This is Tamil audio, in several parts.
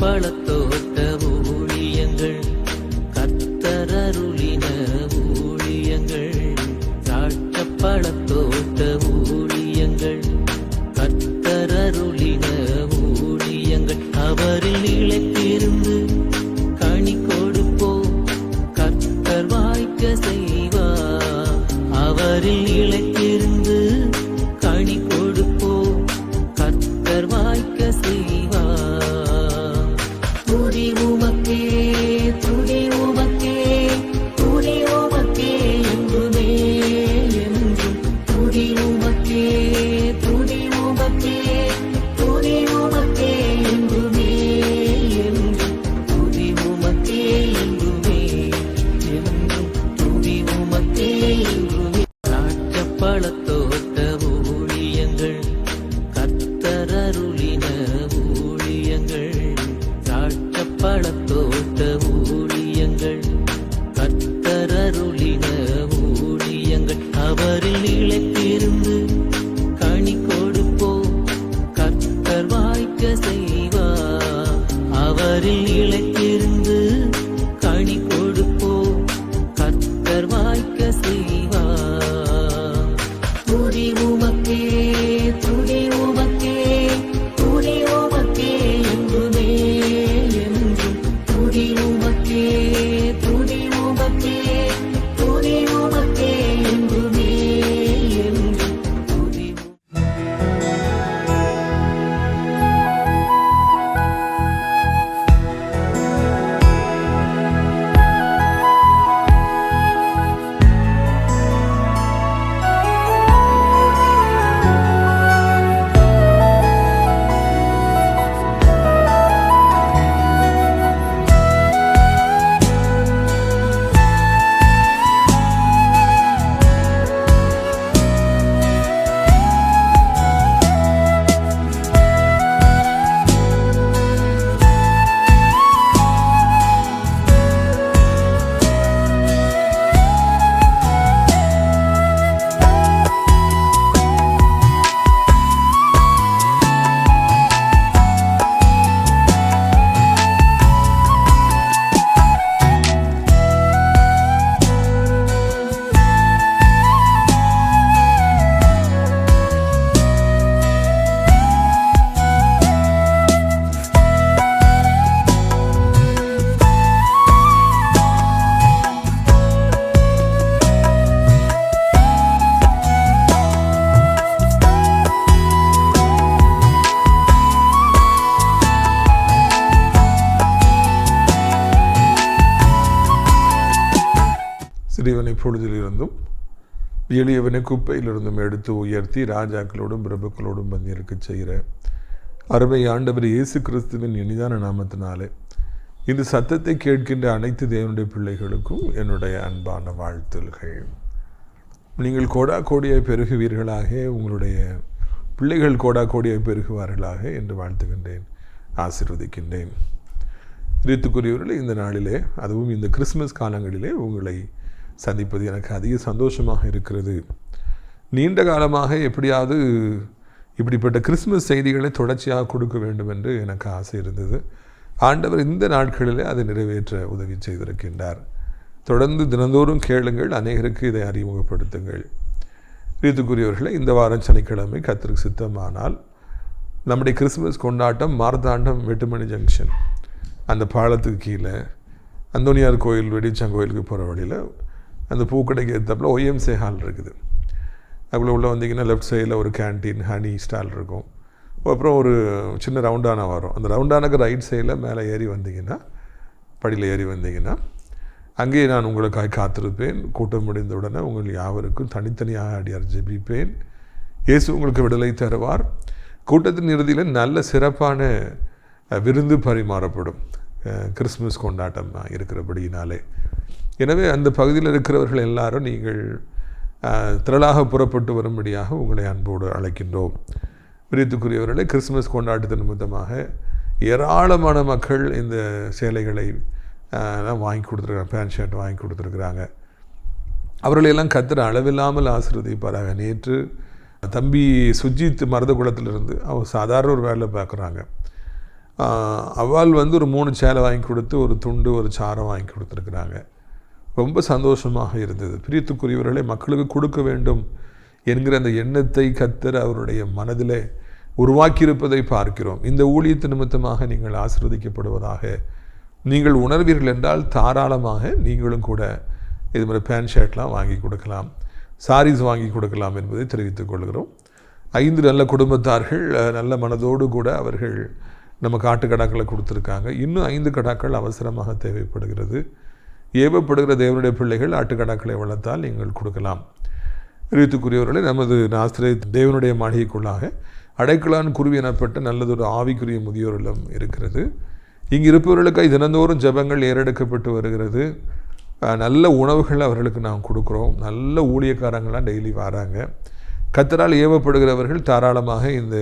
பழத்த எளியவனை குப்பையிலிருந்தும் எடுத்து உயர்த்தி ராஜாக்களோடும் பிரபுக்களோடும் பந்திருக்க செய்கிற அருமை ஆண்டவர் இயேசு கிறிஸ்துவின் இனிதான நாமத்தினாலே இந்த சத்தத்தை கேட்கின்ற அனைத்து தேவனுடைய பிள்ளைகளுக்கும் என்னுடைய அன்பான வாழ்த்துல்கள் நீங்கள் கோடா கோடியை பெருகுவீர்களாக உங்களுடைய பிள்ளைகள் கோடா கோடியை பெருகுவார்களாக என்று வாழ்த்துகின்றேன் ஆசீர்வதிக்கின்றேன். ரித்துக்குரியவர்களே இந்த நாளிலே அதுவும் இந்த கிறிஸ்மஸ் காலங்களிலே உங்களை சந்திப்பது எனக்கு அதிக சந்தோஷமாக இருக்கிறது. நீண்ட காலமாக எப்படியாவது இப்படிப்பட்ட கிறிஸ்மஸ் செய்திகளை தொடர்ச்சியாக கொடுக்க வேண்டும் என்று எனக்கு ஆசை இருந்தது. ஆண்டவர் இந்த நாட்களிலே அதை நிறைவேற்ற உதவி செய்திருக்கின்றார். தொடர்ந்து தினந்தோறும் கேளுங்கள் அநேகருக்கு இதை அறிமுகப்படுத்துங்கள். ரீத்துக்குரியவர்களை இந்த வாரம் சனிக்கிழமை கத்திற்கு சித்தமானால் நம்முடைய கிறிஸ்மஸ் கொண்டாட்டம் மார்த்தாண்டம் வெட்டுமணி ஜங்ஷன் அந்த பாலத்துக்கு கீழே அந்தோனியார் கோயில் வெடிச்சாங்கோயிலுக்கு போகிற வழியில் அந்த பூக்கடைக்கு ஏற்றப்பில் ஒய்எம்சே ஹால் இருக்குது. அதுக்குள்ளே உள்ளே வந்தீங்கன்னா லெஃப்ட் சைடில் ஒரு கேன்டீன் ஹனி ஸ்டால் இருக்கும். அப்புறம் ஒரு சின்ன ரவுண்டானா வரும். அந்த ரவுண்டானுக்கு ரைட் சைடில் மேலே ஏறி வந்தீங்கன்னா படியில் ஏறி வந்தீங்கன்னா அங்கேயே நான் உங்களுக்காக காத்திருப்பேன். கூட்டம் முடிந்த உடனே உங்கள் யாவருக்கும் தனித்தனியாக அடியார் ஜெபிப்பேன். இயேசு உங்களுக்கு விடுதலை தருவார். கூட்டத்தின் இறுதியில் நல்ல சிறப்பான விருந்து பரிமாறப்படும். கிறிஸ்மஸ் கொண்டாட்டம் இருக்கிறபடியினாலே. எனவே அந்த பகுதியில் இருக்கிறவர்கள் எல்லாரும் நீங்கள் திரளாக புறப்பட்டு வரும்படியாக உங்களை அன்போடு அழைக்கின்றோம். பிரியத்துக்குரியவர்களே கிறிஸ்மஸ் கொண்டாட்டத்தின் நிமித்தமாக ஏராளமான மக்கள் இந்த சேலைகளை எல்லாம் வாங்கி கொடுத்துருக்காங்க பேண்ட் ஷர்ட் வாங்கி கொடுத்துருக்குறாங்க. அவர்களையெல்லாம் கத்துற அளவில்லாமல் ஆசீர்வதிப்பாராக. நேற்று தம்பி சுஜித் மருதகுளத்திலிருந்து அவர் சாதாரண ஒரு வேலை பார்க்குறாங்க. அவள் வந்து ஒரு மூணு சேலை வாங்கி கொடுத்து ஒரு துண்டு ஒரு சாரம் வாங்கி கொடுத்துருக்குறாங்க. ரொம்ப சந்தோஷமாக இருந்தது. பிரியத்துக்குரியவர்களை மக்களுக்கு கொடுக்க வேண்டும் என்கிற அந்த எண்ணத்தை கத்தர் அவருடைய மனதில் உருவாக்கியிருப்பதை பார்க்கிறோம். இந்த ஊழியத்து நிமித்தமாக நீங்கள் ஆசிர்வதிக்கப்படுவதாக நீங்கள் உணர்வீர்கள் என்றால் தாராளமாக நீங்களும் கூட இது மாதிரி பேண்ட் ஷர்ட்லாம் வாங்கி கொடுக்கலாம். சாரீஸ் வாங்கி கொடுக்கலாம் என்பதை தெரிவித்துக் கொள்கிறோம். ஐந்து நல்ல குடும்பத்தார்கள் நல்ல மனதோடு கூட அவர்கள் நம்ம காட்டு கடாக்களை கொடுத்துருக்காங்க. இன்னும் ஐந்து கடாக்கள் அவசரமாக தேவைப்படுகிறது. ஏவப்படுகிற தேவனுடைய பிள்ளைகள் ஆட்டுக்கடாக்களை வளர்த்தால் நீங்கள் கொடுக்கலாம். ரீத்துக்குரியவர்களை நமது நாஸ்திரை தேவனுடைய மாளிகைக்குள்ளாக அடைக்கலான் குருவி எனப்பட்ட நல்லதொரு ஆவிக்குரிய முதியோர் இல்லம் இருக்கிறது. இங்கு இருப்பவர்களுக்காக தினந்தோறும் ஜெபங்கள் ஏறெடுக்கப்பட்டு வருகிறது. நல்ல உணவுகள் அவர்களுக்கு நாம் கொடுக்குறோம். நல்ல ஊழியக்காரங்களாம் டெய்லி வராங்க. கத்தரால் ஏவப்படுகிறவர்கள் தாராளமாக இந்த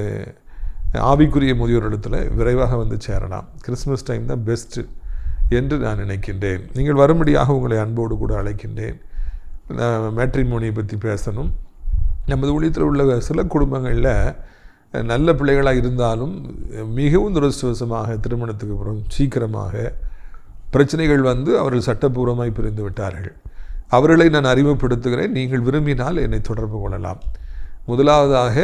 ஆவிக்குரிய முதியோர் இடத்துல விரைவாக வந்து சேரலாம். கிறிஸ்மஸ் டைம் தான் பெஸ்ட்டு. என்று நான் நினைக்கின்றேன். நீங்கள் வரும்படியாக உங்களை அன்போடு கூட அழைக்கின்றேன். மேட்ரிமோனியை பற்றி பேசணும். நமது ஊழியத்தில் உள்ள சில குடும்பங்களில் நல்ல பிள்ளைகளாக இருந்தாலும் மிகவும் துரதிருஷ்டவசமாக திருமணத்துக்கு அப்புறம் சீக்கிரமாக பிரச்சனைகள் வந்து அவர்கள் சட்டப்பூர்வமாய் பிரிந்து விட்டார்கள். அவர்களை நான் அறிமுகப்படுத்துகிறேன். நீங்கள் விரும்பினால் என்னை தொடர்பு கொள்ளலாம். முதலாவதாக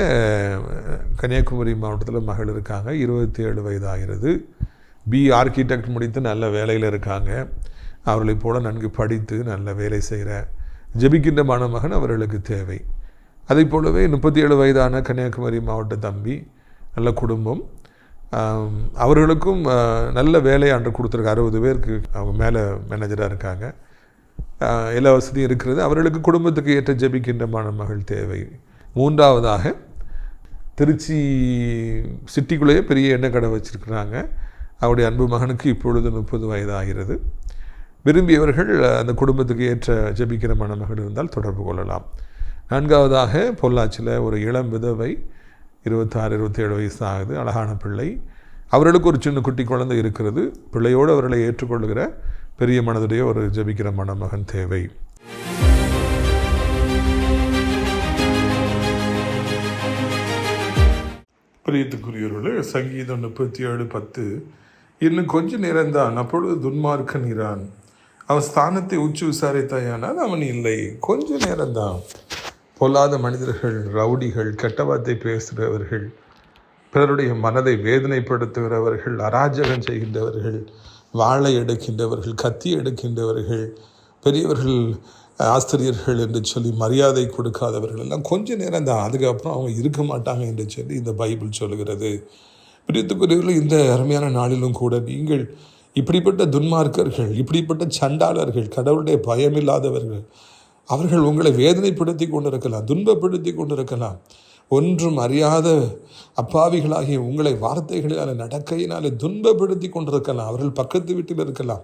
கன்னியாகுமரி மாவட்டத்தில் மகள் இருக்காங்க. இருபத்தி ஏழு வயதாகிறது. பி ஆர்கிடெக்ட் முடித்து நல்ல வேலையில் இருக்காங்க. அவர்களைப் போல நன்கு படித்து நல்ல வேலை செய்கிற ஜெபிக்கின்ற மணமகன் அவர்களுக்கு தேவை. அதைப் போலவே முப்பத்தி ஏழு வயதான கன்னியாகுமரி மாவட்ட தம்பி நல்ல குடும்பம். அவர்களுக்கும் நல்ல வேலை அன்று கொடுத்துருக்கு அறுபது பேருக்கு அவங்க மேலே மேனேஜராக இருக்காங்க. எல்லா வசதியும் இருக்கிறது. அவர்களுக்கு குடும்பத்துக்கு ஏற்ற ஜெபிக்கின்ற மணமகள் தேவை. மூன்றாவதாக திருச்சி சிட்டிக்குள்ளேயே பெரிய எண்ணெய் கடை வச்சுருக்குறாங்க. அவருடைய அன்பு மகனுக்கு இப்பொழுது முப்பது வயதாகிறது. விரும்பியவர்கள் அந்த குடும்பத்துக்கு ஏற்ற ஜெபிக்கிற மணமகள் இருந்தால் தொடர்பு கொள்ளலாம். நான்காவதாக பொள்ளாச்சியில் ஒரு இளம் விதவை இருபத்தாறு இருபத்தேழு வயசு ஆகுது அழகான பிள்ளை. அவர்களுக்கு ஒரு சின்ன குட்டி குழந்தை இருக்கிறது. பிள்ளையோடு அவர்களை ஏற்றுக்கொள்கிற பெரிய மனதுடைய ஒரு ஜெபிக்கிற மணமகன் தேவை. பிரியத்துக்குரியவர்களே சங்கீதம் முப்பத்தி ஏழு பத்து. இன்னும் கொஞ்ச நேரம்தான் அப்பொழுது துன்மார்க்கன் இரான் அவன் ஸ்தானத்தை உச்சி விசாரித்தாயானால் அவன் இல்லை. கொஞ்ச நேரம்தான் பொல்லாத மனிதர்கள் ரவுடிகள் கெட்ட வார்த்தை பேசுகிறவர்கள் பிறருடைய மனதை வேதனைப்படுத்துகிறவர்கள் அராஜகம் செய்கின்றவர்கள் வாழை எடுக்கின்றவர்கள் கத்தி எடுக்கின்றவர்கள் பெரியவர்கள் ஆசிரியர்கள் என்று சொல்லி மரியாதை கொடுக்காதவர்கள் எல்லாம் கொஞ்ச நேரம் தான். அதுக்கப்புறம் அவங்க இருக்க மாட்டாங்க என்று சொல்லி இந்த பைபிள் சொல்லுகிறது. பிரியத்துக்குரியவர்கள் இந்த அருமையான நாளிலும் கூட நீங்கள் இப்படிப்பட்ட துன்மார்க்கர்கள் இப்படிப்பட்ட சண்டாளர்கள் கடவுளுடைய பயமில்லாதவர்கள் அவர்கள் உங்களை வேதனைப்படுத்தி கொண்டிருக்கலாம் துன்பப்படுத்தி கொண்டிருக்கலாம். ஒன்றும் அறியாத அப்பாவிகளாகிய உங்களை வார்த்தைகளினால் நடக்கையினாலே துன்பப்படுத்தி கொண்டிருக்கலாம். அவர்கள் பக்கத்து வீட்டில் இருக்கலாம்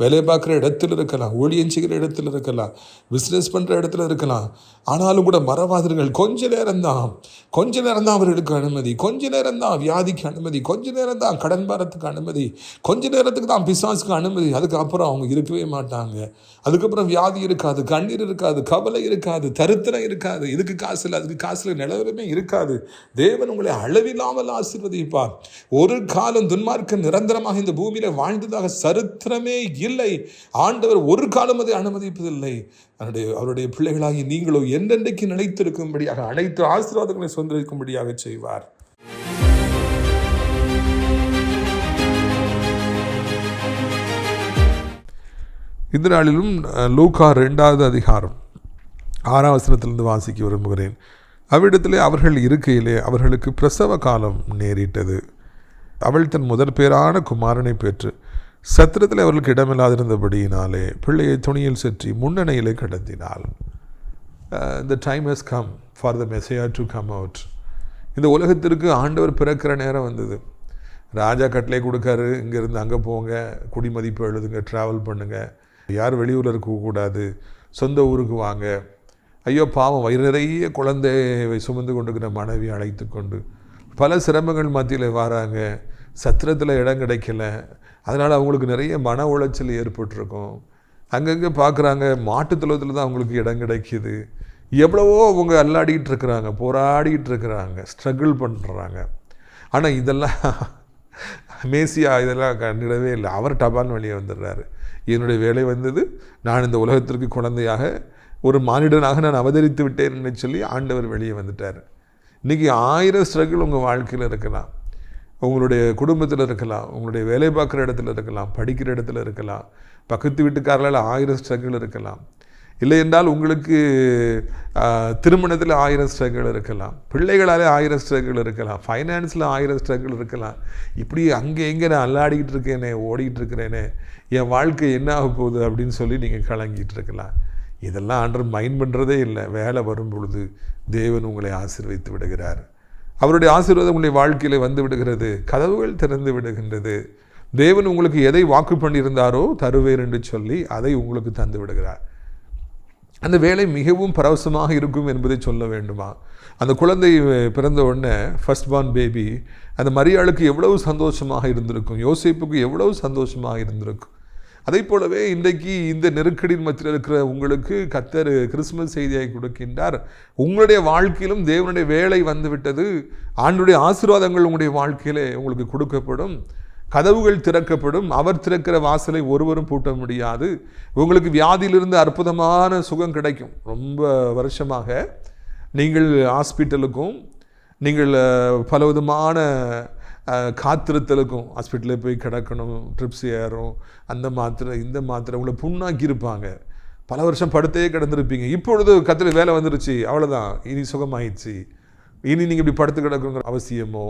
வேலை பார்க்குற இடத்துல இருக்கலாம் ஊழியம் செய்கிற இடத்துல இருக்கலாம் பிஸ்னஸ் பண்ணுற இடத்துல இருக்கலாம். ஆனாலும் கூட மறவாதீர்கள். கொஞ்ச நேரம்தான் கொஞ்ச நேரம் தான் அவர்களுக்கு அனுமதி. கொஞ்ச நேரம் தான் வியாதிக்கு அனுமதி. கொஞ்ச நேரம் தான் கடன் பாரத்துக்கு அனுமதி. கொஞ்ச நேரத்துக்கு தான் பிசாசுக்கு அனுமதி. அதுக்கப்புறம் அவங்க இருக்கவே மாட்டாங்க. அதுக்கப்புறம் வியாதி இருக்காது கண்ணீர் இருக்காது கவலை இருக்காது தருத்திரம் இருக்காது. இதுக்கு காசு இல்லை அதுக்கு காசு இல்லை நிலவரமே இருக்காது. தேவன் உங்களை அளவில்லாமல் ஆசீர்வதிப்பார். ஒரு காலம் துன்மார்க்க நிரந்தரமாக இந்த பூமியில வாழ்ந்ததாக சரித்திரமே இல்லை. ஆண்டவர் ஒரு காலம் அதை அனுமதிப்பதில்லை. அவருடைய அவருடைய பிள்ளைகளாகி நீங்களோ என்றென்றைக்கு நிலைத்திருக்கும்படியாக அனைத்து ஆசீர்வாதங்களை சொந்தரிக்கும்படியாக செய்வார். இந்த நாளிலும் அஹ், ரெண்டாவது அதிகாரம் ஆறாம் வசனத்திலிருந்து வாசிக்க விரும்புகிறேன். அவ்விடத்திலே அவர்கள் இருக்கையிலே அவர்களுக்கு பிரசவ காலம் நேரிட்டது. அவள் தன் முதற் பேரான குமாரனை பெற்று சத்திரத்தில் அவர்களுக்கு இடமில்லாதிருந்தபடியினாலே பிள்ளையை துணியில் சுற்றி முன்னணியிலே கடத்தினாள் the time has come for the message to come out இந்த உலகத்திற்கு ஆண்டவர் பிறக்கிற நேரம் வந்தது. ராஜா கட்டளை கொடுக்காரு இங்கேருந்து அங்கே போங்க குடிமதிப்பு எழுதுங்க ட்ராவல் பண்ணுங்கள் யார் வெளியூரில் இருக்கக்கூடாது சொந்த ஊருக்கு வாங்க. ஐயோ பாவம் வயிறு நிறைய குழந்தையை சுமந்து கொண்டுக்கிற மனைவி அழைத்து கொண்டு பல சிரமங்கள் மத்தியில் வராங்க. சத்திரத்தில் இடம் கிடைக்கல. அதனால் அவங்களுக்கு நிறைய மன உளைச்சல் ஏற்பட்டிருக்கும். அங்கங்கே பார்க்குறாங்க மாட்டுத் தான் அவங்களுக்கு இடம் கிடைக்கிது. எவ்வளவோ அவங்க அல்லாடிக்கிட்டு இருக்கிறாங்க போராடிக்கிட்டு இருக்கிறாங்க ஸ்ட்ரகிள் பண்ணுறாங்க ஆனால் இதெல்லாம் மேசியா இதெல்லாம் கண்டிடவே இல்லை. அவர் டபான் வெளியே வந்துடுறாரு. என்னுடைய வேலை வந்தது நான் இந்த உலகத்திற்கு குழந்தையாக ஒரு மானிடனாக நான் அவதரித்து விட்டேன்னு சொல்லி ஆண்டவர் வெளியே வந்துட்டார். இன்றைக்கி ஆயிரம் ஸ்ட்ரகிள் உங்கள் வாழ்க்கையில் இருக்கலாம். உங்களுடைய குடும்பத்தில் இருக்கலாம் உங்களுடைய வேலை பார்க்குற இடத்துல இருக்கலாம் படிக்கிற இடத்துல இருக்கலாம் பக்கத்து வீட்டுக்காரர்களால் ஆயிரம் ஸ்ட்ரகிள் இருக்கலாம். இல்லை என்றால் உங்களுக்கு திருமணத்தில் ஆயிரம் ஸ்ட்ரகிள் இருக்கலாம். பிள்ளைகளாலே ஆயிரம் ஸ்ட்ரகிள் இருக்கலாம். ஃபைனான்ஸில் ஆயிரம் ஸ்ட்ரகிள் இருக்கலாம். இப்படி அங்கே எங்கே நான் அல்லாடிக்கிட்டு இருக்கேனே ஓடிக்கிட்டு இருக்கிறேனே என் வாழ்க்கை என்ன ஆக போகுது அப்படின்னு சொல்லி நீங்கள் கலங்கிட்டு இருக்கலாம். இதெல்லாம் ஆண்டர் மைண்ட் பண்ணுறதே இல்லை. வேலை வரும் பொழுது தேவன் உங்களை ஆசீர்வைத்து விடுகிறார். அவருடைய ஆசீர்வாதம் உங்களுடைய வாழ்க்கையில் வந்து விடுகிறது. கதவுகள் திறந்து விடுகின்றது. தேவன் உங்களுக்கு எதை வாக்கு பண்ணியிருந்தாரோ தருவேர் என்று சொல்லி அதை உங்களுக்கு தந்து விடுகிறார். அந்த வேலை மிகவும் பரவசமாக இருக்கும் என்பதை சொல்ல வேண்டுமா? அந்த குழந்தை பிறந்த உடனே ஃபர்ஸ்ட் பார்ன் பேபி அந்த மரியாளுக்கு எவ்வளவு சந்தோஷமாக இருந்திருக்கும்? யோசிப்புக்கு எவ்வளவு சந்தோஷமாக இருந்திருக்கும்? அதே போலவே இன்றைக்கு இந்த நெருக்கடியின் மத்தியில் இருக்கிற உங்களுக்கு கத்தர் கிறிஸ்மஸ் செய்தியை கொடுக்கின்றார். உங்களுடைய வாழ்க்கையிலும் தேவனுடைய வேலை வந்துவிட்டது. ஆண்டுடைய ஆசீர்வாதங்கள் உங்களுடைய வாழ்க்கையிலே உங்களுக்கு கொடுக்கப்படும். கதவுகள் திறக்கப்படும். அவர் திறக்கிற வாசலை ஒருவரும் பூட்ட முடியாது. உங்களுக்கு வியாதியிலிருந்து அற்புதமான சுகம் கிடைக்கும். ரொம்ப வருஷமாக நீங்கள் ஹாஸ்பிட்டலுக்கும் நீங்கள் பல விதமான காத்திருத்தலுக்கும் ஹாஸ்பிட்டலில் போய் கிடக்கணும் ட்ரிப்ஸ் ஏறும் அந்த மாத்திரை இந்த மாத்திரை உங்களை புண்ணாக்கி இருப்பாங்க பல வருஷம் படுத்தே கிடந்திருப்பீங்க. இப்பொழுது கத்திர வேலை வந்துருச்சு அவ்வளோதான் இனி சுகமாயிடுச்சு. இனி நீங்கள் இப்படி படுத்து கிடக்குங்கிற அவசியமோ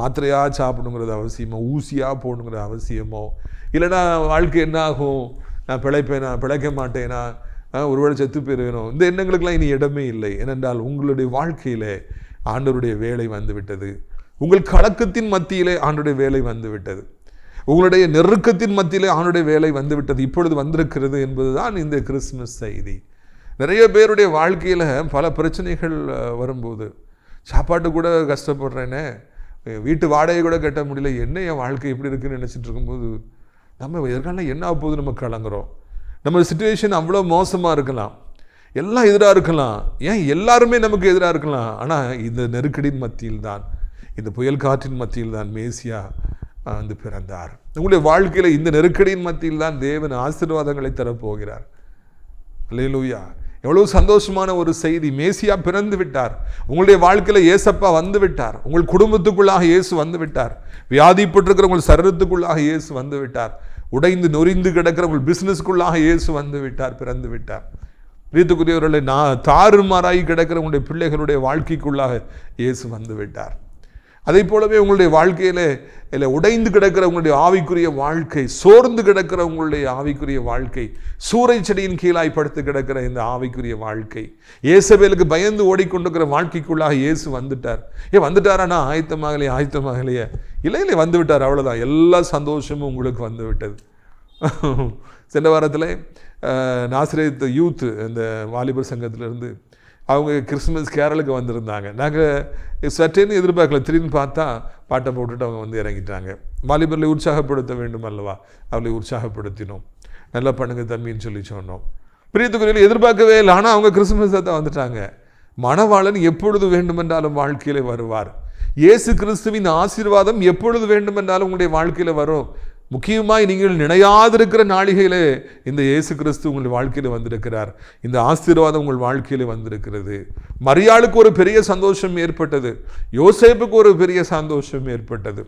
மாத்திரையாக சாப்பிடுங்கிறது அவசியமோ ஊசியாக போடணுங்கிற அவசியமோ இல்லைனா வாழ்க்கை என்ன ஆகும் நான் பிழைப்பேனா? பிழைக்க மாட்டேனா? ஒருவேளை செத்து போயிருவேணும் இந்த எண்ணங்களுக்கெல்லாம் இனி இடமே இல்லை. ஏனென்றால் உங்களுடைய வாழ்க்கையில் ஆண்டவருடைய வேலை வந்து விட்டது உங்கள் கலக்கத்தின் மத்தியிலே ஆண்டுடைய வேலை வந்து விட்டது உங்களுடைய நெருக்கத்தின் மத்தியிலே ஆணுடைய வேலை வந்து விட்டது இப்பொழுது வந்திருக்கிறது என்பதுதான் இந்த கிறிஸ்துமஸ் செய்தி. நிறைய பேருடைய வாழ்க்கையில் பல பிரச்சனைகள் வரும்போது சாப்பாட்டு கூட கஷ்டப்படுறேனே வீட்டு வாடகை கூட கட்ட முடியல என்ன என் வாழ்க்கை எப்படி இருக்குன்னு நினச்சிட்டு இருக்கும்போது நம்ம எதிர்காலம் என்ன ஆகும்போது நம்ம கலங்குறோம்? நம்ம சுச்சுவேஷன் அவ்வளோ மோசமாக இருக்கலாம். எல்லாம் எதிராக இருக்கலாம். ஏன் எல்லாருமே நமக்கு எதிராக இருக்கலாம்? ஆனால் இந்த நெருக்கடியின் மத்தியில் தான் இந்த புயல் காற்றின் மத்தியில் தான் மேசியா வந்து பிறந்தார். உங்களுடைய வாழ்க்கையில் இந்த நெருக்கடியின் மத்தியில் தான் தேவன் ஆசீர்வாதங்களை தரப்போகிறார். லூயா எவ்வளோ சந்தோஷமான ஒரு செய்தி. மேசியா பிறந்து விட்டார். உங்களுடைய வாழ்க்கையில் ஏசப்பா வந்து விட்டார். உங்கள் குடும்பத்துக்குள்ளாக இயேசு வந்து விட்டார். வியாதிப்பட்டிருக்கிற உங்கள் சரீரத்துக்குள்ளாக இயேசு வந்து விட்டார். உடைந்து நொறிந்து கிடக்கிற உங்கள் பிஸ்னஸ்க்குள்ளாக இயேசு வந்து விட்டார் பிறந்து விட்டார். வீட்டுக்குரியவர்களை நான் தாறுமாறாகி கிடக்கிற உங்களுடைய பிள்ளைகளுடைய வாழ்க்கைக்குள்ளாக இயேசு வந்து விட்டார். அதே போலவே உங்களுடைய வாழ்க்கையில் இல்லை உடைந்து கிடக்கிற உங்களுடைய ஆவிக்குரிய வாழ்க்கை சோர்ந்து கிடக்கிற உங்களுடைய ஆவிக்குரிய வாழ்க்கை சூறை செடியின் கீழாய் படுத்து கிடக்கிற இந்த ஆவிக்குரிய வாழ்க்கை. இயேசபேலுக்கு பயந்து ஓடிக்கொண்டிருக்கிற வாழ்க்கைக்குள்ளாக இயேசு வந்துட்டார். ஏ வந்துட்டாரானா ஆயத்தமாகலையே ஆயத்தமாகலையே. இல்லை இல்லை வந்து விட்டார் அவ்வளோதான் எல்லா சந்தோஷமும் உங்களுக்கு வந்து விட்டது சென்ற வாரத்தில் நாசிரியத் யூத் இந்த வாலிபர் சங்கத்திலேருந்து அவங்க கிறிஸ்மஸ் கேரளுக்கு வந்திருந்தாங்க. நாங்கள் சற்றேன்னு எதிர்பார்க்கல. திடீர்னு பார்த்தா பாட்டை போட்டுட்டு அவங்க வந்து இறங்கிட்டாங்க. வாலிபர்களை உற்சாகப்படுத்த வேண்டும் அல்லவா? அவளை உற்சாகப்படுத்தினோம். நல்லா பண்ணுங்க தம்பின்னு சொல்லி சொன்னோம். பிரியத்துக்குரியல் எதிர்பார்க்கவே இல்லை. ஆனால் அவங்க கிறிஸ்மஸை தான் வந்துட்டாங்க. மணவாளன் எப்பொழுது வேண்டுமென்றாலும் வாழ்க்கையில் வருவார். இயேசு கிறிஸ்துவின் ஆசீர்வாதம் எப்பொழுது வேண்டுமென்றாலும் உங்களுடைய வாழ்க்கையில் வரும். முக்கியமாய் நீங்கள் நினையாதிருக்கிற நாளிகையிலே இந்த இயேசு கிறிஸ்து உங்கள் வாழ்க்கையில் வந்திருக்கிறார். இந்த ஆசீர்வாதம் உங்கள் வாழ்க்கையில் வந்திருக்கிறது. மரியாளுக்கு ஒரு பெரிய சந்தோஷம் ஏற்பட்டது. யோசேப்புக்கு ஒரு பெரிய சந்தோஷம் ஏற்பட்டது.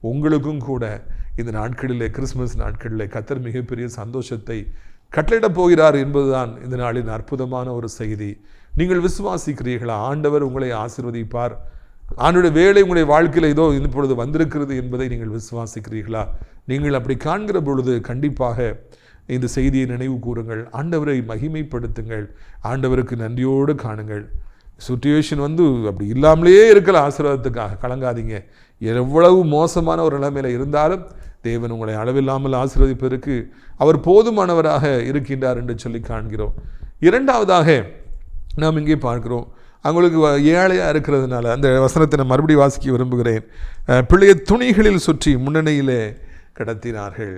உங்களுக்கும் கூட இந்த நாட்களிலே கிறிஸ்மஸ் நாட்களிலே கத்தர் மிகப்பெரிய சந்தோஷத்தை கட்டளிடப் போகிறார் என்பதுதான் இந்த நாளின் அற்புதமான ஒரு செய்தி. நீங்கள் விசுவாசிக்கிறீர்களா? ஆண்டவர் உங்களை ஆசிர்வதிப்பார். ஆண்டுடைய வேலை உங்களுடைய வாழ்க்கையில் இதோ இப்பொழுது வந்திருக்கிறது என்பதை நீங்கள் விசுவாசிக்கிறீர்களா? நீங்கள் அப்படி காண்கிற பொழுது கண்டிப்பாக இந்த செய்தியை நினைவு கூறுங்கள். ஆண்டவரை மகிமைப்படுத்துங்கள். ஆண்டவருக்கு நன்றியோடு காணுங்கள். சுச்சுவேஷன் வந்து அப்படி இல்லாமலேயே இருக்கிற ஆசீர்வாதத்துக்காக கலங்காதீங்க. எவ்வளவு மோசமான ஒரு நிலைமையில் இருந்தாலும் தேவன் உங்களை அளவில்லாமல் ஆசீர்வதிப்பதற்கு அவர் போதுமானவராக இருக்கின்றார் என்று சொல்லி காண்கிறோம். இரண்டாவதாக நாம் இங்கே பார்க்கிறோம். அவங்களுக்கு ஏழையாக இருக்கிறதுனால அந்த வசனத்தை நான் மறுபடியும் வாசிக்க விரும்புகிறேன். பிள்ளைய துணிகளில் சுற்றி முன்னணியில் கடத்தினார்கள்.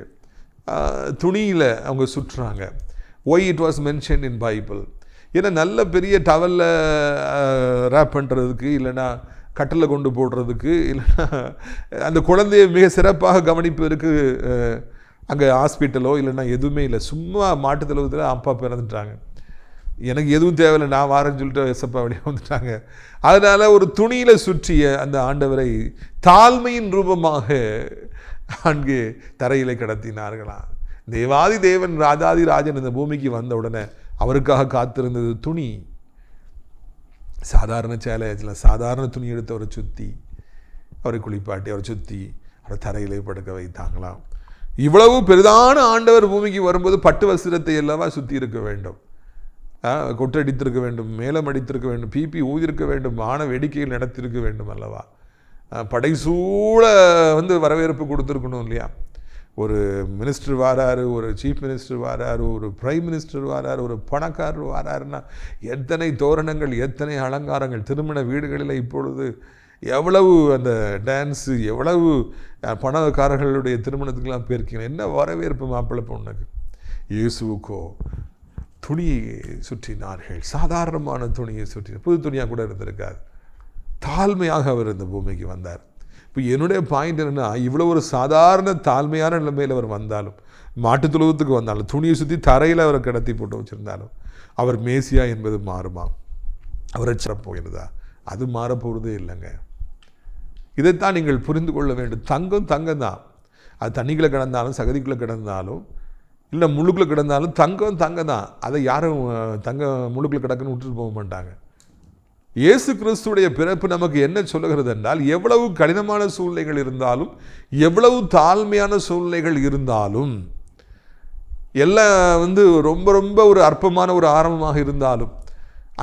துணியில் அவங்க சுற்றுறாங்க. Why it was mention in Bible ஏன்னா நல்ல பெரிய டவலில் ரேப் பண்ணுறதுக்கு இல்லைன்னா கட்டில் கொண்டு போடுறதுக்கு இல்லைன்னா அந்த குழந்தையை மிக சிறப்பாக கவனிப்பதற்கு அங்கே ஹாஸ்பிட்டலோ இல்லைன்னா எதுவுமே இல்லை. சும்மா மாட்டுத்தலவத்தில் அப்பா பிறந்துட்டாங்க. எனக்கு எதுவும் தேவையில்லை நான் வாரேன்னு சொல்லிட்டு எசப்பா வெளியே வந்துட்டாங்க. அதனால் ஒரு துணியில் சுற்றிய அந்த ஆண்டவரை தாழ்மையின் ரூபமாக அங்கு தரையிலை கடத்தினார்களாம். தேவாதி தேவன் ராஜாதி ராஜன் இந்த பூமிக்கு வந்த உடனே அவருக்காக காத்திருந்தது துணி. சாதாரண சேலையாச்சில் சாதாரண துணி எடுத்து அவரை சுற்றி அவரை குளிப்பாட்டி அவரை சுற்றி அவரை தரையிலே படுக்க வைத்தாங்களாம். இவ்வளவு பெரிதான ஆண்டவர் பூமிக்கு வரும்போது பட்டு வஸ்திரத்தை எல்லாவா சுற்றி இருக்க வேண்டும். கொட்டடித்திருக்க வேண்டும் மேலம் அடித்திருக்க வேண்டும் பிபி ஊதியிருக்க வேண்டும் ஆன வேடிக்கைகள் நடத்தியிருக்க வேண்டும் அல்லவா? படைசூழ வந்து வரவேற்பு கொடுத்துருக்கணும் இல்லையா? ஒரு மினிஸ்டர் வாராரு ஒரு சீஃப் மினிஸ்டர் வாராரு ஒரு பிரைம் மினிஸ்டர் வாராரு ஒரு பணக்காரர் வாராருன்னா எத்தனை தோரணங்கள் எத்தனை அலங்காரங்கள் திருமண வீடுகளில் இப்பொழுது எவ்வளவு அந்த டான்ஸு எவ்வளவு பணக்காரர்களுடைய திருமணத்துக்கெல்லாம் போயிருக்கீங்க? என்ன வரவேற்பு மாப்பிள்ளை பொண்ணுக்கு? இயேசுவுக்கோ துணியை சுற்றினார்கள். சாதாரணமான துணியை சுற்றி புது துணியாக கூட இருந்திருக்காது. தாழ்மையாக அவர் இந்த பூமிக்கு வந்தார். இப்போ என்னுடைய பாயிண்ட் என்னென்னா இவ்வளோ ஒரு சாதாரண தாழ்மையான நிலைமையில் அவர் வந்தாலும் மாட்டுத் தொழுவத்துக்கு வந்தாலும் துணியை சுற்றி தரையில் அவரை கடத்தி போட்டு வச்சுருந்தாலும் அவர் மேசியா என்பது மாறுமா? அவரை சிறப்போகிறதா அது மாறப்போகிறதே இல்லைங்க. இதைத்தான் நீங்கள் புரிந்து கொள்ள வேண்டும். தங்கம் தங்கம் தான். அது தண்ணிக்குள்ளே கிடந்தாலும் சகதிக்குள்ளே கிடந்தாலும் இல்லை முழுக்கில் கிடந்தாலும் தங்கம் தங்கம் தான் அதை யாரும் தங்கம் முழுக்கில் கிடக்குன்னு விட்டுட்டு போக மாட்டாங்க. இயேசு கிறிஸ்துடைய பிறப்பு நமக்கு என்ன சொல்லுகிறது என்றால் எவ்வளவு கடினமான சூழ்நிலைகள் இருந்தாலும் எவ்வளவு தாழ்மையான சூழ்நிலைகள் இருந்தாலும் எல்லாம் வந்து ரொம்ப ரொம்ப ஒரு அற்பமான ஒரு ஆரம்பமாக இருந்தாலும்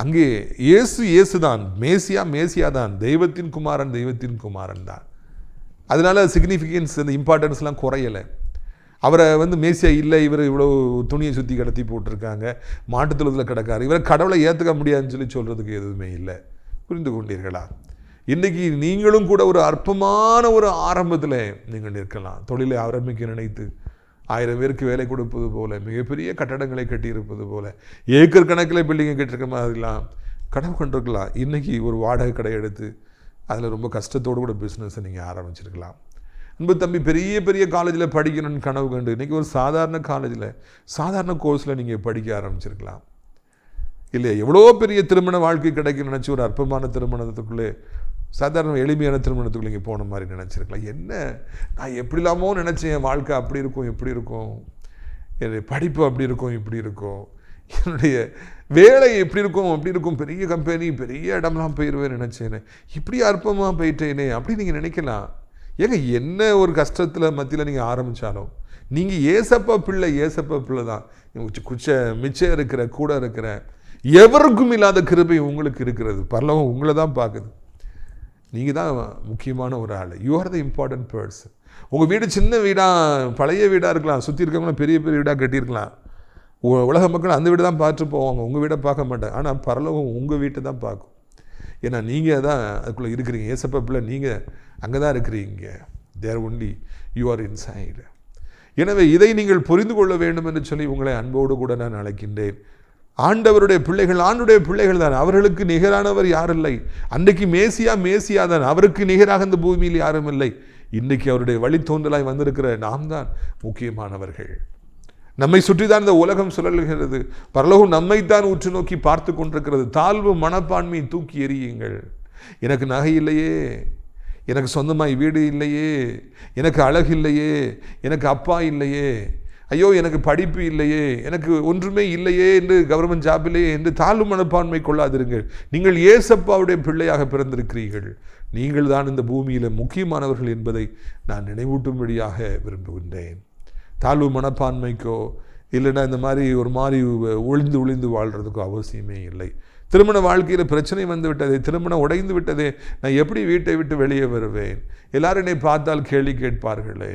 அங்கே இயேசு இயேசு தான் மேசியா மேசியா தான் தெய்வத்தின் குமாரன் தெய்வத்தின் குமாரன் தான். அதனால் சிக்னிஃபிகன்ஸ் அந்த இம்பார்ட்டன்ஸ்லாம் குறையலை. அவரை வந்து மேசியா இல்லை இவர் இவ்வளோ துணியை சுற்றி கடத்தி போட்டிருக்காங்க மாட்டுத்தொழுத்தில் கிடக்காரு. இவரை கடவுளை ஏற்றுக்க முடியாதுன்னு சொல்லி சொல்கிறதுக்கு எதுவுமே இல்லை. புரிந்து கொண்டீர்களா? இன்றைக்கி நீங்களும் கூட ஒரு அற்பமான ஒரு ஆரம்பத்தில் நீங்கள் நிற்கலாம். தொழிலை ஆரம்பிக்க நினைத்து ஆயிரம் பேருக்கு வேலை கொடுப்பது போல் மிகப்பெரிய கட்டடங்களை கட்டியிருப்பது போல் ஏக்கர் கணக்கில் பில்டிங்கை கட்டிருக்க மாதிரிலாம் கடவுள் கொண்டிருக்கலாம். இன்றைக்கி ஒரு வாடகை கடை எடுத்து அதில் ரொம்ப கஷ்டத்தோடு கூட பிஸ்னஸை நீங்கள் ஆரம்பிச்சிருக்கலாம். அன்பு தம்பி பெரிய பெரிய காலேஜில் படிக்கணும்னு கனவு கண்டு இன்றைக்கி ஒரு சாதாரண காலேஜில் சாதாரண கோர்ஸில் நீங்கள் படிக்க ஆரம்பிச்சிருக்கலாம். இல்லையா? எவ்வளோ பெரிய திருமண வாழ்க்கை கிடைக்கும் நினச்சி ஒரு அற்பமான திருமணத்துக்குள்ளே சாதாரண எளிமையான திருமணத்துக்குள்ளே இங்கே போன மாதிரி நினச்சிருக்கலாம். என்ன? நான் எப்படிலாமோ நினச்சேன் என் வாழ்க்கை அப்படி இருக்கும் எப்படி இருக்கும். என்னுடைய படிப்பு அப்படி இருக்கும் இப்படி இருக்கும். என்னுடைய வேலை எப்படி இருக்கும் அப்படி இருக்கும். பெரிய கம்பெனி பெரிய இடம்லாம் போயிடுவேன் நினச்சேனே. இப்படி அற்பமாக போயிட்டேனே அப்படி நீங்கள் நினைக்கலாம். ஏங்க என்ன ஒரு கஷ்டத்தில் மத்தியில் நீங்கள் ஆரம்பித்தாலும் நீங்கள் ஏசப்பா பிள்ளை ஏசப்பா பிள்ளை தான். குச்ச மிச்சம் இருக்கிற கூட இருக்கிற எவருக்கும் இல்லாத கிருபை உங்களுக்கு இருக்கிறது. பரலோகம் உங்களை தான் பார்க்குது. நீங்கள் தான் முக்கியமான ஒரு ஆள். You are the important person உங்கள் வீடு சின்ன வீடாக பழைய வீடாக இருக்கலாம் சுற்றி இருக்கவங்களும் பெரிய பெரிய வீடாக கட்டியிருக்கலாம். உ- உலக மக்கள் அந்த வீடு தான் பார்த்துட்டு போவாங்க. உங்கள் வீடை பார்க்க மாட்டாங்க. ஆனால் பரலவம் உங்கள் வீட்டை தான் பார்க்கும். ஏன்னா நீங்கள் தான் அதுக்குள்ளே இருக்கிறீங்க. ஏசப்ப பிள்ளை நீங்கள் அங்கே தான் இருக்கிறீங்க. There only you are inside எனவே இதை நீங்கள் புரிந்து கொள்ள வேண்டும் என்று சொல்லி உங்களை அன்போடு கூட நான் அழைக்கின்றேன். ஆண்டவருடைய பிள்ளைகள் ஆண்டுடைய பிள்ளைகள் தான். அவர்களுக்கு நிகரானவர் யாரும் இல்லை அன்றைக்கு மேசியா மேசியா தான். அவருக்கு நிகராக இந்த பூமியில் யாரும் இல்லை. இன்றைக்கு அவருடைய வழித்தோன்றலாய் வந்திருக்கிற நாம் தான் முக்கியமானவர்கள். நம்மை சுற்றி தான் இந்த உலகம் சுழல்கிறது. பரலோகம் நம்மைத்தான் உற்று நோக்கி பார்த்து கொண்டிருக்கிறது. தாழ்வு மனப்பான்மையை தூக்கி எறியுங்கள். எனக்கு நகை இல்லையே. எனக்கு சொந்தமாய் வீடு இல்லையே எனக்கு அழகு இல்லையே எனக்கு அப்பா இல்லையே ஐயோ எனக்கு படிப்பு இல்லையே எனக்கு ஒன்றுமே இல்லையே என்று கவர்மெண்ட் ஜாப் இல்லையே என்று தாழ்வு மனப்பான்மை கொள்ளாதிருங்கள். நீங்கள் ஏசப்பாவுடைய பிள்ளையாக பிறந்திருக்கிறீர்கள். நீங்கள் தான் இந்த பூமியில் முக்கியமானவர்கள் என்பதை நான் நினைவூட்டும்படியாக விரும்புகின்றேன். தாழ்வு மனப்பான்மைக்கோ இல்லைன்னா இந்த மாதிரி ஒரு மாதிரி ஒளிந்து ஒளிந்து வாழ்கிறதுக்கோ அவசியமே இல்லை. திருமண வாழ்க்கையில் பிரச்சனை வந்து விட்டது திருமணம் உடைந்து விட்டது நான் எப்படி வீட்டை விட்டு வெளியே வருவேன்? எல்லாரும் என்னை பார்த்தால் கேள்வி கேட்பார்களே.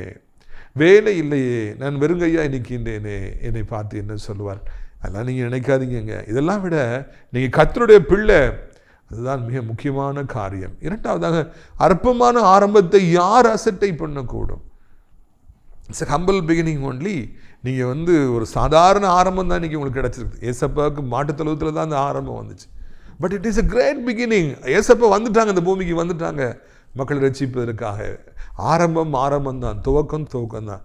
வேலை இல்லையே நான் வெறுங்கையாக நிற்கின்றேனே என்னை பார்த்து என்ன சொல்லுவார்? அதெல்லாம் நீங்கள் நினைக்காதீங்க இதெல்லாம் விட நீங்கள் கத்தருடைய பிள்ளை அதுதான் மிக முக்கியமான காரியம். இரண்டாவதாக அற்பமான ஆரம்பத்தை யார் அசட்டை பண்ணக்கூடும்? இட்ஸ் ஹம்பிள் பிகினிங் ஒன்லி நீங்கள் வந்து ஒரு சாதாரண ஆரம்பம் தான் இன்றைக்கி உங்களுக்கு கிடச்சிருக்கு. ஏசப்பாவுக்கு மாட்டுத்தளவுத்தில் தான் அந்த ஆரம்பம் வந்துச்சு. But it is a great beginning ஏசப்ப வந்துட்டாங்க இந்த பூமிக்கு வந்துட்டாங்க. மக்கள் ரசிப்பதற்காக ஆரம்பம் ஆரம்பம் தான். துவக்கம் துவக்கம் தான்.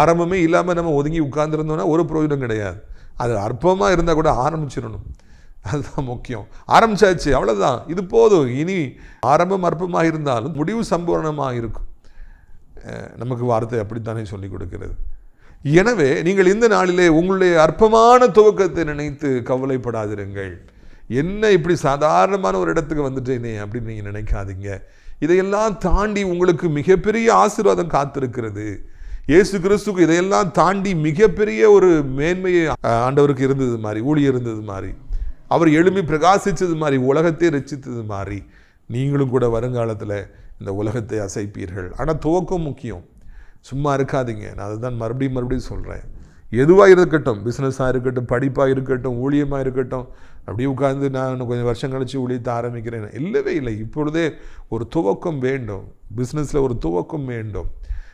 ஆரம்பமே இல்லாமல் நம்ம ஒதுங்கி உட்கார்ந்துருந்தோம்னா ஒரு பிரயோஜனம் கிடையாது. அது அற்பமாக இருந்தால் கூட ஆரம்பிச்சிடணும். அதுதான் முக்கியம். ஆரம்பிச்சாச்சு அவ்வளோதான் இது போதும். இனி ஆரம்பம் அற்பமாக இருந்தாலும் முடிவு சம்பூர்ணமாக இருக்கும். நமக்கு வார்த்தை அப்படித்தானே சொல்லிக் கொடுக்கிறது. எனவே நீங்கள் இந்த நாளிலே உங்களுடைய அற்பமான துவக்கத்தை நினைத்து கவலைப்படாதிருங்கள். என்ன இப்படி சாதாரணமான ஒரு இடத்துக்கு வந்துட்டேனே அப்படின்னு நீங்கள் நினைக்காதீங்க. இதையெல்லாம் தாண்டி உங்களுக்கு மிகப்பெரிய ஆசீர்வாதம் காத்திருக்கிறது. இயேசு கிறிஸ்துக்கு இதையெல்லாம் தாண்டி மிகப்பெரிய ஒரு மேன்மையை ஆண்டவருக்கு இருந்தது மாதிரி ஊழி இருந்தது மாதிரி அவர் எழுமி பிரகாசித்தது மாதிரி உலகத்தை ரசித்தது மாதிரி நீங்களும் கூட வருங்காலத்தில் இந்த உலகத்தை அசைப்பீர்கள். ஆனால் துவக்கம் முக்கியம். சும்மா இருக்காதீங்க. நான் அதுதான் மறுபடியும் மறுபடியும் சொல்கிறேன் எதுவாக இருக்கட்டும் பிஸ்னஸாக இருக்கட்டும் படிப்பாக இருக்கட்டும் ஊழியமாக இருக்கட்டும் அப்படியே உட்காந்து நான் இன்னும் கொஞ்சம் வருஷம் கழித்து ஊழியத்தை ஆரம்பிக்கிறேன். இல்லவே இல்லை. இப்பொழுதே ஒரு துவக்கம் வேண்டும். பிஸ்னஸில் ஒரு துவக்கம் வேண்டும்.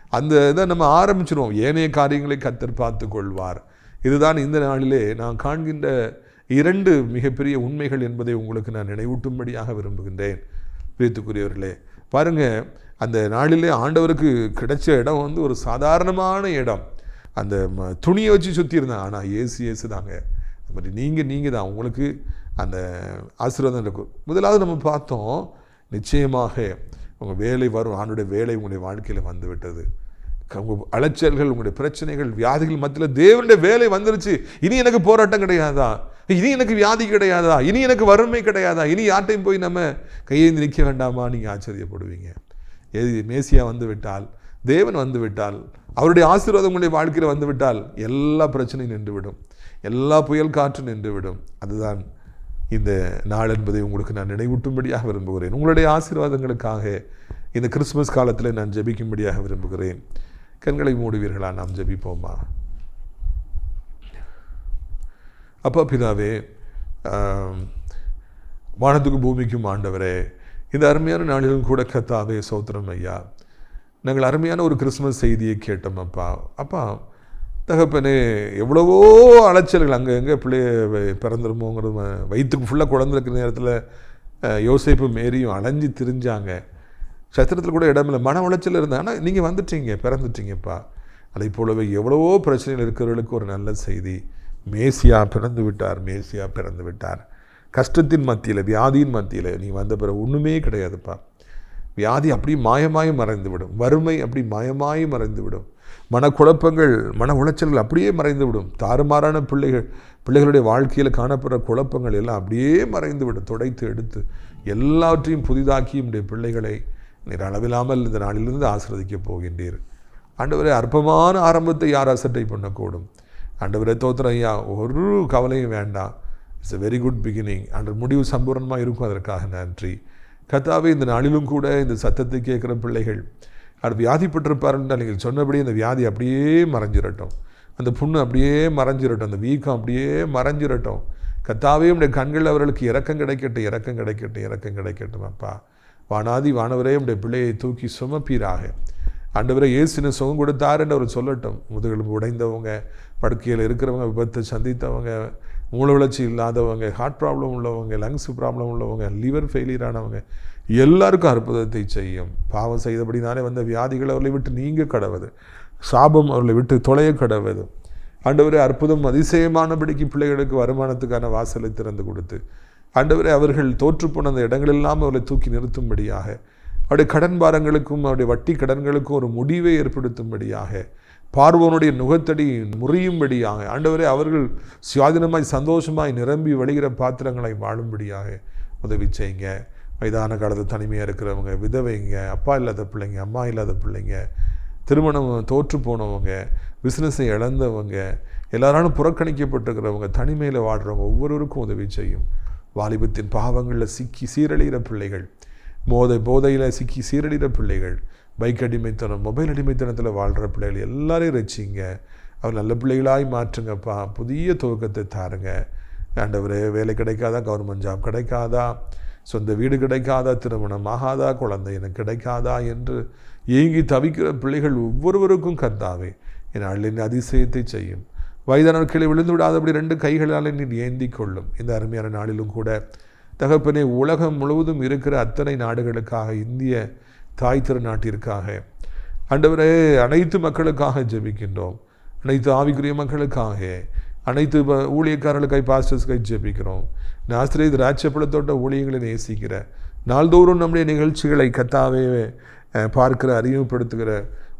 அந்த இதை நம்ம ஆரம்பிச்சிருவோம். ஏனைய காரியங்களை கத்தர் பார்த்து கொள்வார். இதுதான் இந்த நாளிலே நான் காண்கின்ற இரண்டு மிகப்பெரிய உண்மைகள் என்பதை உங்களுக்கு நான் நினைவூட்டும்படியாக விரும்புகின்றேன். பிரியத்துக்குரியவர்களே பாருங்க அந்த நாளிலே ஆண்டவருக்கு கிடைச்ச இடம் வந்து ஒரு சாதாரணமான இடம். அந்த ம- துணியை வச்சு சுற்றி ஆனால் ஏசு ஏசு தாங்க அது மாதிரி நீங்கள் நீங்கள் தான் உங்களுக்கு அந்த ஆசீர்வாதம் இருக்கும் முதலாவது நம்ம பார்த்தோம் நிச்சயமாக உங்கள் வேலை வரும். ஆண்டுடைய வேலை உங்களுடைய வாழ்க்கையில் வந்து விட்டது உங்கள் அலைச்சல்கள் உங்களுடைய பிரச்சனைகள் வியாதிகள் மத்தியில் தேவனுடைய வேலை வந்துருச்சு. இனி எனக்கு போராட்டம் கிடையாதா? இனி எனக்கு வியாதி கிடையாதா? இனி எனக்கு வறுமை கிடையாதா? இனி யார்ட்டையும் போய் நம்ம கையேந்து நிற்க வேண்டாமா? நீங்கள் ஆச்சரியப்படுவீங்க. எது மேசியா வந்துவிட்டால் தேவன் வந்துவிட்டால் அவருடைய ஆசீர்வாதம் உங்களுடைய வாழ்க்கையில் வந்துவிட்டால் எல்லா பிரச்சனையும் நின்றுவிடும். எல்லா புயல் காற்று நின்றுவிடும். அதுதான் இந்த நாள் என்பதை உங்களுக்கு நான் நினைவூட்டும்படியாக விரும்புகிறேன். உங்களுடைய ஆசீர்வாதங்களுக்காக இந்த கிறிஸ்மஸ் காலத்தில் நான் ஜெபிக்கும்படியாக விரும்புகிறேன். கண்களை மூடுவீர்களா? நாம் ஜெபிப்போமா? அப்பா பிதாவே வானத்துக்கும் பூமிக்கும் ஆண்டவரே இந்த அருமையான நாளிலும் கூட கத்தாவே சோத்திரம் ஐயா. நாங்கள் அருமையான ஒரு கிறிஸ்மஸ் செய்தியை கேட்டோம் அப்பா. அப்பா தகப்பனே எவ்வளவோ அலைச்சல்கள் அங்கே எங்கே பிள்ளைய பிறந்துருமோங்கிறது வயிற்றுக்கு ஃபுல்லாக குழந்திருக்கிற நேரத்தில் யோசிப்பு மேரியும் அலைஞ்சு திரிஞ்சாங்க. சத்திரத்தில் கூட இடமில்லை மன உளைச்சல் இருந்தால் ஆனால் நீங்கள் வந்துட்டீங்க பிறந்துட்டீங்கப்பா அதை போலவே எவ்வளவோ பிரச்சனைகள் இருக்கிறவர்களுக்கு ஒரு நல்ல செய்தி. மேசியா பிறந்து விட்டார் மேசியா பிறந்து விட்டார். கஷ்டத்தின் மத்தியில் வியாதியின் மத்தியில் நீ வந்த பிறகு ஒன்றுமே கிடையாதுப்பா. வியாதி அப்படி மாயமாய் மறைந்துவிடும். வறுமை அப்படி மாயமாய் மறைந்துவிடும். மனக்குழப்பங்கள் மன உளைச்சல்கள் அப்படியே மறைந்துவிடும். தாறுமாறான பிள்ளைகள் பிள்ளைகளுடைய வாழ்க்கையில் காணப்படுற குழப்பங்கள் எல்லாம் அப்படியே மறைந்துவிடும். துடைத்து எடுத்து எல்லாவற்றையும் புதிதாக்கி உடைய பிள்ளைகளை நீர் அளவில்லாமல் இந்த நாளிலிருந்து ஆசிர்வதிக்கப் போகின்றீர். ஆண்டவரே அற்பமான ஆரம்பத்தை யார் அசட்டை பண்ணக்கூடும்? ஆண்டவரே தோத்திரம் ஐயா ஒரு கவலையும் வேண்டாம். It's a very good beginning அன்று முடிவு சம்பூர்ணமாக இருக்கும். அதற்காக நன்றி. கத்தாவே இந்த நாளிலும் கூட இந்த சத்தத்தை கேட்குற பிள்ளைகள் அது வியாதிப்பட்டிருப்பாருன்னு நீங்கள் சொன்னபடி அந்த வியாதி அப்படியே மறைஞ்சிரட்டும். அந்த புண்ணு அப்படியே மறைஞ்சிரட்டும். அந்த வீக்கம் அப்படியே மறைஞ்சிரட்டும். கத்தாவே உடைய கண்கள் அவர்களுக்கு இறக்கம் கிடைக்கட்டும் இறக்கம் கிடைக்கட்டும் இறக்கம் கிடைக்கட்டும் அப்பா. வானாதி வானவரே உடைய பிள்ளையை தூக்கி சுமப்பீராக. ஆண்டவரை இயேசுன சுகம் கொடுத்தாருன்னு அவர் சொல்லட்டும். முதுகெலும்பு உடைந்தவங்க படுக்கையில் இருக்கிறவங்க விபத்தை சந்தித்தவங்க மூளை வளர்ச்சி இல்லாதவங்க ஹார்ட் ப்ராப்ளம் உள்ளவங்க லங்ஸ் ப்ராப்ளம் உள்ளவங்க லிவர் ஃபெயிலியர் ஆனவங்க எல்லாருக்கும் அற்புதத்தை செய்யும். பாவம் செய்தபடினாலே வந்த வியாதிகள் அவர்களை விட்டு நீங்க கடவுது. சாபம் அவர்களை விட்டு தொலைய கடவுது. ஆண்டவரே அற்புதம் அதிசயமானபடிக்கு பிள்ளைகளுக்கு வருமானத்துக்கான வாசலை திறந்து கொடுத்து ஆண்டவரே அவர்கள் தோற்றுப்போன அந்த இடங்களெல்லாம் அவர்களை தூக்கி நிறுத்தும்படியாக அவருடைய கடன் பாரங்களுக்கும் அவருடைய வட்டி கடன்களுக்கும் ஒரு முடிவை ஏற்படுத்தும்படியாக பார்வோனுடைய நுகத்தடி முறியும்படியாக ஆண்டவரே அவர்கள் சுயாதீனமாய் சந்தோஷமாய் நிரம்பி வழிகிற பாத்திரங்களை வாழும்படியாக உதவி செய்யுங்க. வயதான காலத்தில் தனிமையாக இருக்கிறவங்க விதவைங்க அப்பா இல்லாத பிள்ளைங்க அம்மா இல்லாத பிள்ளைங்க திருமணம் தோற்று போனவங்க பிஸ்னஸை இழந்தவங்க எல்லாராலும் புறக்கணிக்கப்பட்டிருக்கிறவங்க தனிமையில் வாடுறவங்க ஒவ்வொருவருக்கும் உதவி செய்யும். வாலிபத்தின் பாவங்களில் சிக்கி சீரழிகிற பிள்ளைகள் போதை போதையில் சிக்கி சீரடிகிற பிள்ளைகள் பைக் அடிமைத்தனம் மொபைல் அடிமைத்தனத்தில் வாழ்கிற பிள்ளைகள் எல்லாரையும் ரசிங்க. அவர் நல்ல பிள்ளைகளாய் மாற்றுங்கப்பா. புதிய துவக்கத்தை தாருங்க. ஆண்டவர் வேலை கிடைக்காதா? கவர்மெண்ட் ஜாப் கிடைக்காதா? சொந்த வீடு கிடைக்காதா? திருமணம் ஆகாதா? குழந்தை எனக்கு கிடைக்காதா? என்று ஏங்கி தவிக்கிற பிள்ளைகள் ஒவ்வொருவருக்கும் கர்த்தாவே என் அள்ளின் அதிசயத்தை செய்யும். வயதானவர் கீழே விழுந்து விடாதபடி ரெண்டு கைகளால் நீர் ஏந்தி கொள்ளும். இந்த அருமையான நாளிலும் கூட தகப்பனே உலகம் முழுவதும் இருக்கிற அத்தனை நாடுகளுக்காக இந்திய தாய் திருநாட்டிற்காக. ஆண்டவரே அனைத்து மக்களுக்காக ஜெபிக்கின்றோம். அனைத்து ஆவிக்குரிய மக்களுக்காக அனைத்து ஊழியக்காரர்களுக்காய் பாஸ்டர்ஸ்க்காய் ஜெபிக்கிறோம். நாசிரியர் திராட்சப்பழத்தோட்ட ஊழியங்களை நேசிக்கிற நாள்தோறும் நம்முடைய நிகழ்ச்சிகளை கத்தாவே பார்க்கிற அறிமுகப்படுத்துகிற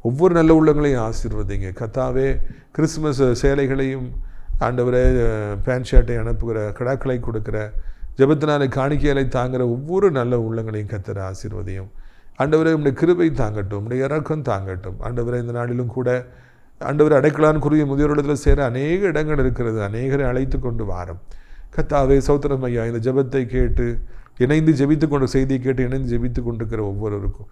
ஒவ்வொரு நல்ல உள்ளங்களையும் ஆசீர்வதிங்க. கத்தாவே கிறிஸ்துமஸ் சேலைகளையும் ஆண்டவரே பேண்ட் ஷர்ட்டை அனுப்புகிற கடாக்களை கொடுக்குற ஜபத்தினாலே காணிக்கைகளை தாங்குகிற ஒவ்வொரு நல்ல உள்ளங்களையும் கத்தர ஆசீர்வதியும். ஆண்டவரே உடைய கிருபை தாங்கட்டும் உடைய இறக்கம் தாங்கட்டும். அண்டவரை இந்த நாளிலும் கூட ஆண்டவர் அடைக்கலான் குறுகிய முதியோரிடத்தில் சேர அநேக இடங்கள் இருக்கிறது. அநேகரை அழைத்து கொண்டு வாரம். கத்தாவே சௌத்திரம் ஐயா இந்த ஜெபத்தை கேட்டு இணைந்து ஜெபித்து கொண்டு செய்தியை கேட்டு இணைந்து ஜெபித்து கொண்டிருக்கிற ஒவ்வொருவருக்கும்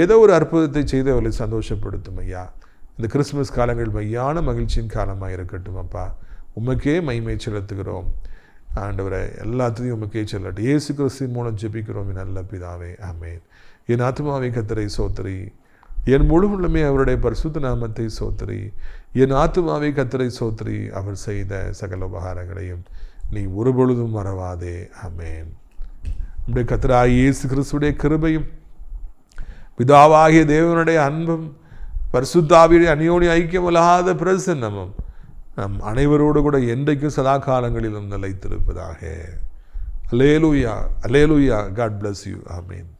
ஏதோ ஒரு அற்புதத்தை செய்து அவர்களை சந்தோஷப்படுத்தும் ஐயா. இந்த கிறிஸ்துமஸ் காலங்கள் மையான மகிழ்ச்சியின் காலமாக இருக்கட்டும் அப்பா. உமக்கே மைமை செலுத்துகிறோம். ஆண்டவரை எல்லாத்தையும் உமக்கே செல்லட்டும். ஏசு கிறிஸ்தின் மூலம் ஜெபிக்கிறோம் நல்ல பிதாவே. அமேன் என் ஆத்மாவை கத்தரை சோத்திரி. என் முழு உள்ளமே அவருடைய பரிசுத்த நாமத்தை சோத்திரி. என் ஆத்மாவை கத்தரை சோத்திரி. அவர் செய்த சகல உபகாரங்களையும் நீ ஒருபொழுதும் மறவாதே. அமேன் நம்முடைய கத்தராய் இயேசு கிறிஸ்துடைய கிருபையும் பிதாவாகிய தேவனுடைய அன்பும் பரிசுத்தாவிய அநியோனி ஐக்கியமில்லாத பிரசன்னமும் நம் அனைவரோடு கூட என்றைக்கும் சதா காலங்களிலும் நிலைத்திருப்பதாக. Alleluia alleluia God bless you ஆமீன்